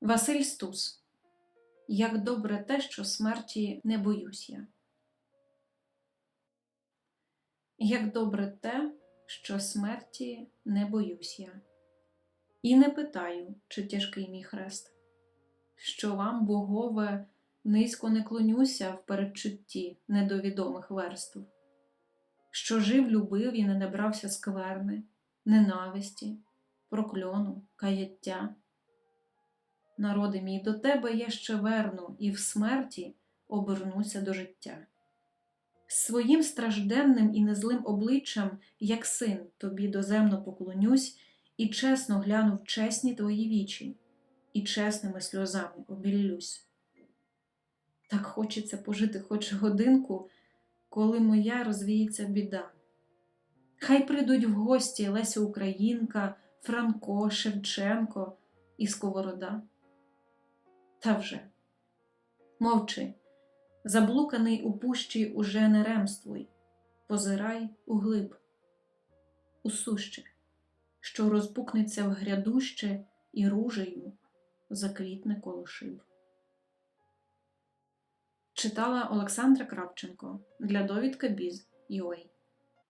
Василь Стус. Як добре те, що смерті не боюсь я. Як добре те, що смерті не боюсь я. І не питаю, чи тяжкий мій хрест, що вам, богове, низько не клонюся в передчутті недовідомих верств, що жив, любив і не набрався скверни, ненависті, прокльону, каяття. Народи мій, до тебе я ще верну і в смерті обернуся до життя. Своїм стражденним і незлим обличчям, як син, тобі доземно поклонюсь і чесно гляну в чесні твої вічі, і чесними сльозами обіллюсь. Так хочеться пожити хоч годинку, коли моя розвіється біда. Хай прийдуть в гості Леся Українка, Франко, Шевченко і Сковорода. Та вже. Мовчи, заблуканий у пущі уже не ремствуй, позирай у глиб, у суще, що розпукнеться в грядуще і ружею заквітне коло шиб. Читала Олександра Кравченко для довідка Біз.UA